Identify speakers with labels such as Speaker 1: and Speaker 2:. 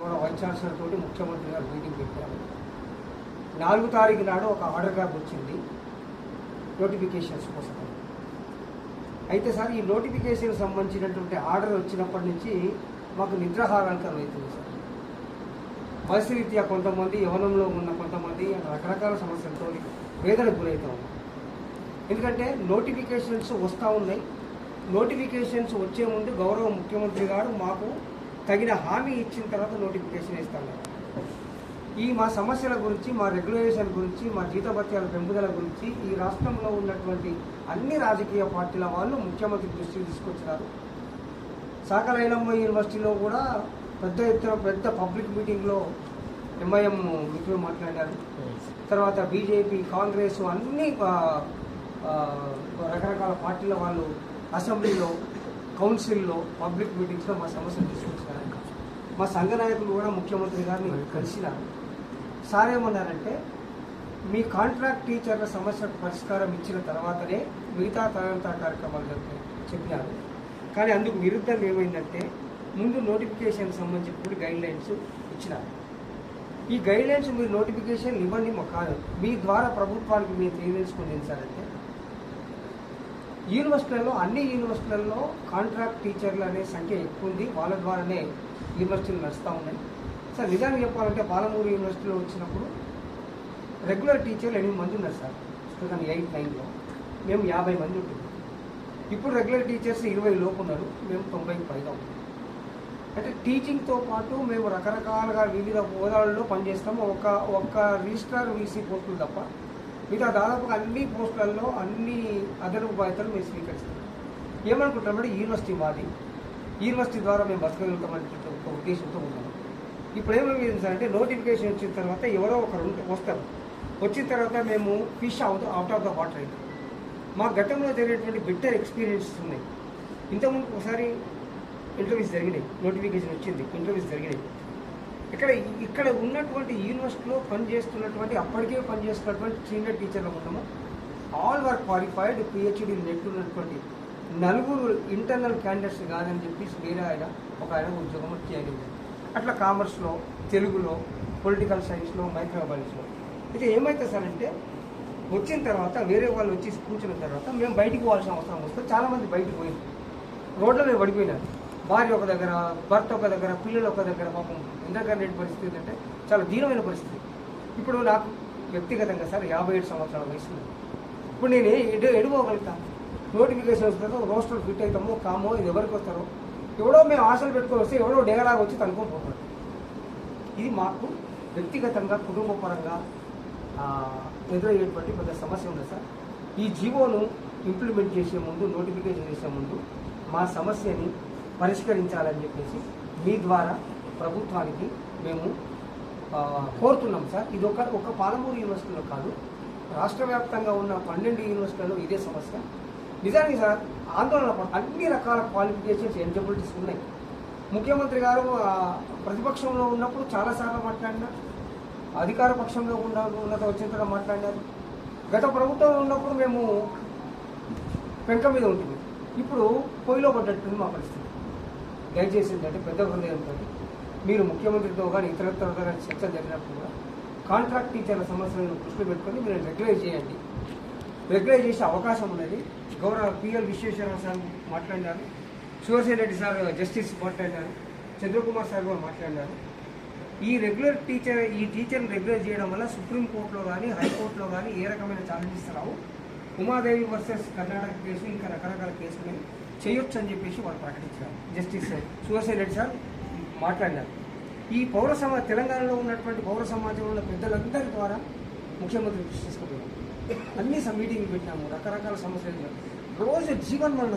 Speaker 1: మన vice chancellor తోటి ముఖ్యమంత్రి గారు మీటింగ్ పెట్టారు. నాలుగు తారీఖు నాడు ఒక ఆర్డర్ గ్రాఫ్ వచ్చింది. నోటిఫికేషన్స్ కోసం. అయితే సార్ ఈ నోటిఫికేషన్ సంబంధించినటువంటి ఆర్డర్ వచ్చినప్పటి నుంచి మాకు నిద్రాహారానికి అవుతుంది సార్. పరిస్థితి రీత్యా కొంతమంది యవనంలో ఉన్న కొంతమంది రకరకాల సమస్యలతో వేదనకు గురవుతూ ఉన్నారు. ఎందుకంటే నోటిఫికేషన్స్ వస్తూ ఉన్నాయి. నోటిఫికేషన్స్ వచ్చే ముందు గౌరవ ముఖ్యమంత్రి గారు మాకు తగిన హామీ ఇచ్చిన తర్వాత నోటిఫికేషన్ ఇస్తాను. ఈ మా సమస్యల గురించి మా రెగ్యులేషన్ గురించి మా జీతభత్యాల పెంపుదల గురించి ఈ రాష్ట్రంలో ఉన్నటువంటి అన్ని రాజకీయ పార్టీల వాళ్ళు ముఖ్యమంత్రి దృష్టికి తీసుకొచ్చినారు. సాకలైలమ్మ యూనివర్సిటీలో కూడా పెద్ద ఎత్తున పెద్ద పబ్లిక్ మీటింగ్లో ఎంఐఎం మిత్రులు మాట్లాడారు. తర్వాత బీజేపీ కాంగ్రెస్ అన్ని రకరకాల పార్టీల వాళ్ళు అసెంబ్లీలో కౌన్సిల్లో పబ్లిక్ మీటింగ్స్లో మా సమస్యలు తీసుకొచ్చినారు మా సంఘ నాయకులు కూడా ముఖ్యమంత్రి గారిని కలిసినారు. సార్ ఏమన్నారంటే మీ కాంట్రాక్ట్ టీచర్ల సమస్యకు పరిష్కారం ఇచ్చిన తర్వాతనే మిగతా తరంతా కార్యక్రమాలు జరుగుతాయి చెప్పినారు. కానీ అందుకు విరుద్ధం ఏమైందంటే ముందు నోటిఫికేషన్ సంబంధించిన గైడ్ లైన్స్ ఇచ్చినారు. ఈ గైడ్ లైన్స్ మీరు నోటిఫికేషన్ ఇవ్వండి మాకు కాదు. మీ ద్వారా ప్రభుత్వానికి మీరు తెలియజేసుకుని ఏం సార్ అంటే యూనివర్సిటీలలో అన్ని యూనివర్సిటీలలో కాంట్రాక్ట్ టీచర్లు అనే సంఖ్య ఎక్కువ ఉంది. వాళ్ళ ద్వారానే యూనివర్సిటీలు నడుస్తూ ఉన్నాయి. సార్ నిజానికి చెప్పాలంటే పాలమూరు యూనివర్సిటీలో వచ్చినప్పుడు రెగ్యులర్ టీచర్లు ఎనిమిది మంది ఉన్నారు సార్. టూ థౌసండ్ ఎయిట్ నైన్లో మేము యాభై మంది ఉంటుంది ఇప్పుడు రెగ్యులర్ టీచర్స్ ఇరవై లోపు ఉన్నారు. మేము తొంభైకి పైగా ఉన్నాం. అంటే టీచింగ్తో పాటు మేము రకరకాలుగా వివిధ హోదాలలో పనిచేస్తాము. ఒక ఒక్క రిజిస్ట్రార్ వీసీ పోస్టులు తప్ప మిగతా దాదాపుగా అన్ని పోస్టులలో అన్ని అదనపు బాధ్యతలు మేము స్వీకరిస్తాం. ఏమనుకుంటామంటే యూనివర్సిటీ మాది. యూనివర్సిటీ ద్వారా మేము బతకగలుగుతామని ఒక ఉద్దేశంతో ఉన్నాము ఇప్పుడు ఏమైంది సార్ అంటే నోటిఫికేషన్ వచ్చిన తర్వాత ఎవరో ఒకరు వస్తారు. వచ్చిన తర్వాత మేము fish out out of the water అయితే. మా గతంలో జరిగినటువంటి బెటర్ ఎక్స్పీరియన్సెస్ ఉన్నాయి. ఇంతకుముందు ఒకసారి ఇంటర్వ్యూస్ జరిగినాయి. నోటిఫికేషన్ వచ్చింది. ఇంటర్వ్యూస్ జరిగినాయి. ఇక్కడ ఇక్కడ ఉన్నటువంటి యూనివర్సిటీలో పనిచేస్తున్నటువంటి అప్పటికే పనిచేస్తున్నటువంటి సీనియర్ టీచర్లు ఉన్నాము. ఆల్ వర్ క్వాలిఫైడ్ పిహెచ్డి నెట్ ఉన్నటువంటి నలుగురు ఇంటర్నల్ క్యాండిడేట్స్ కాదని చెప్పేసి వేరే ఆయన ఒక ఆయన ఉద్యోగం చేయగలిగారు అట్లా కామర్స్లో తెలుగులో పొలిటికల్ సైన్స్లో మైక్రోబయాలజీలో అయితే ఏమైతే సార్ అంటే వచ్చిన తర్వాత వేరే వాళ్ళు వచ్చి కూర్చున్న తర్వాత మేము బయటికి పోవాల్సిన అవసరం వస్తే చాలామంది బయటికి పోయింది రోడ్ల మీద పడిపోయినారు. భార్య ఒక దగ్గర భర్త ఒక దగ్గర పిల్లలు ఒక దగ్గర పాపం ఇంటర్నెట్ పరిస్థితి అంటే చాలా దీనమైన పరిస్థితి. ఇప్పుడు నాకు వ్యక్తిగతంగా సార్ యాభై ఏడు సంవత్సరాల వయసు ఉంది. ఇప్పుడు నేను ఎడు ఎడుకోగలుగుతాను నోటిఫికేషన్ వస్తుందో రోస్టర్ ఫిట్ అవుతామో కామో ఇది ఎవరికి వస్తారో? ఎవడో మేము ఆశలు పెట్టుకొని వస్తే ఎవడో డేగలాగా వచ్చి తనుకొని పోతాడు. ఇది మాకు వ్యక్తిగతంగా కుటుంబ పరంగా ఎదురయ్యేటువంటి పెద్ద సమస్య ఉంది సార్. ఈ జీవోను ఇంప్లిమెంట్ చేసే ముందు నోటిఫికేషన్ చేసే ముందు మా సమస్యని పరిష్కరించాలని చెప్పేసి మీ ద్వారా ప్రభుత్వానికి మేము కోరుతున్నాం సార్. ఇది ఒక ఒక పాలమూరు యూనివర్సిటీలో కాదు రాష్ట్ర వ్యాప్తంగా ఉన్న పన్నెండు యూనివర్సిటీలలో ఇదే సమస్య. నిజానికి సార్ ఆందోళన అన్ని రకాల క్వాలిఫికేషన్స్ ఎలిజిబిలిటీస్ ఉన్నాయి. ముఖ్యమంత్రి గారు ప్రతిపక్షంలో ఉన్నప్పుడు చాలాసార్లు మాట్లాడినారు. అధికార పక్షంలో ఉన్న ఉన్నత వచ్చిన తర్వాత మాట్లాడినారు. గత ప్రభుత్వంలో ఉన్నప్పుడు మేము పెంక మీద ఉంటుంది ఇప్పుడు పొయ్యిలో పడ్డట్టుంది మా పరిస్థితి. దయచేసి ఏంటంటే పెద్ద హృదయంతో మీరు ముఖ్యమంత్రితో కానీ ఇతరత్ర కానీ చర్చ జరిగినప్పుడు కూడా కాంట్రాక్ట్ టీచర్ల సమస్యలను దృష్టిలో పెట్టుకొని మీరు రెగ్యులైజ్ చేయండి. రెగ్యులైజ్ చేసే అవకాశం ఉన్నది. గౌరవ పిఎల్ విశ్వేశ్వరరావు సార్ మాట్లాడినారు. శివసేన రెడ్డి సార్ జస్టిస్ మాట్లాడినారు. చంద్రకుమార్ సార్ కూడా మాట్లాడినారు. ఈ రెగ్యులర్ టీచర్ ఈ టీచర్ని రెగ్యులర్ చేయడం వల్ల సుప్రీంకోర్టులో కానీ హైకోర్టులో కానీ ఏ రకమైన ఛాలెంజెస్ రావు. ఉమాదేవి వర్సెస్ కర్ణాటక కేసు ఇంకా రకరకాల కేసులు చేయొచ్చు అని చెప్పేసి వాళ్ళు ప్రకటించారు. జస్టిస్ సువసేన్ రెడ్డి సార్ మాట్లాడినారు. ఈ పౌర సమాజ తెలంగాణలో ఉన్నటువంటి పౌర సమాజంలో ఉన్న పెద్దలందరి ద్వారా ముఖ్యమంత్రి దృష్టి తీసుకుపోయాం అన్ని మీటింగ్ మీటింగ్లు పెట్టినాము రకరకాల సమస్యలు రోజు జీవన్ మరణ